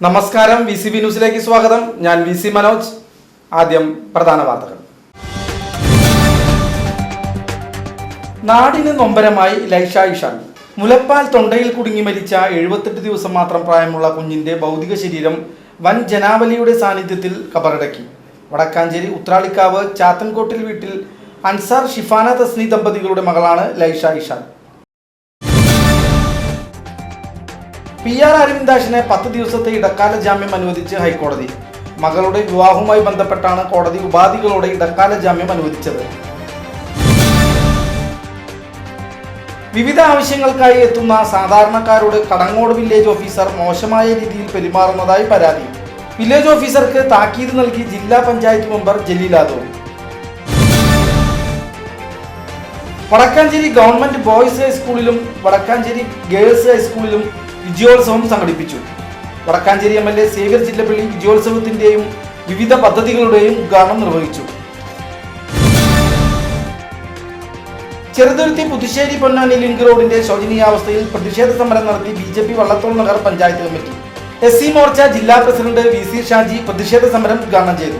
നമസ്കാരം V C B ന്യൂസിലേക്ക് സ്വാഗതം. ഞാൻ വി സി മനോജ്. ആദ്യം പ്രധാന വാർത്തകൾ. നാടിന് നൊമ്പരമായി ലൈഷ ഇഷാൻ. മുലപ്പാൽ തൊണ്ടയിൽ കുടുങ്ങി മരിച്ച എഴുപത്തെട്ട് ദിവസം മാത്രം പ്രായമുള്ള കുഞ്ഞിന്റെ ഭൗതിക ശരീരം വൻ ജനാവലിയുടെ സാന്നിധ്യത്തിൽ കബറടക്കി. വടക്കാഞ്ചേരി ഉത്രാളിക്കാവ് ചാത്തൻകോട്ടിൽ വീട്ടിൽ അൻസാർ ഷിഫാന തസ്നി ദമ്പതികളുടെ മകളാണ് ലൈഷ ഇഷാൻ. പി ആർ അരവിന്ദാഷിനെ പത്ത് ദിവസത്തെ ഇടക്കാല ജാമ്യം അനുവദിച്ച് ഹൈക്കോടതി. മകളുടെ വിവാഹവുമായി ബന്ധപ്പെട്ടാണ് കോടതി ഉപാധികളോടെ ഇടക്കാല ജാമ്യം അനുവദിച്ചത്. വിവിധ ആവശ്യങ്ങൾക്കായി എത്തുന്ന സാധാരണക്കാരോട് കടങ്ങോട് വില്ലേജ് ഓഫീസർ മോശമായ രീതിയിൽ പെരുമാറുന്നതായി പരാതി. വില്ലേജ് ഓഫീസർക്ക് താക്കീത് നൽകി ജില്ലാ പഞ്ചായത്ത് മെമ്പർ ജലീലാദോ വടക്കാഞ്ചേരി ഗവൺമെന്റ് ബോയ്സ് ഹൈസ്കൂളിലും വടക്കാഞ്ചേരി ഗേൾസ് ഹൈസ്കൂളിലും വിജയോത്സവം സംഘടിപ്പിച്ചു. Vadakkanchery M L A Xavier Chillappally വിജയോത്സവത്തിന്റെയും വിവിധ പദ്ധതികളുടെയും ഉദ്ഘാടനം നിർവഹിച്ചു. ചെറുതുരുത്തി പുതുശ്ശേരി പൊന്നാനി ലിങ്ക് റോഡിന്റെ ശോചനീയാവസ്ഥയിൽ പ്രതിഷേധ സമരം നടത്തി B J P Vallathol Nagar panchayat committee. S C Morcha ജില്ലാ പ്രസിഡന്റ് വി സി ഷാജി പ്രതിഷേധ സമരം ഉദ്ഘാടനം ചെയ്തു.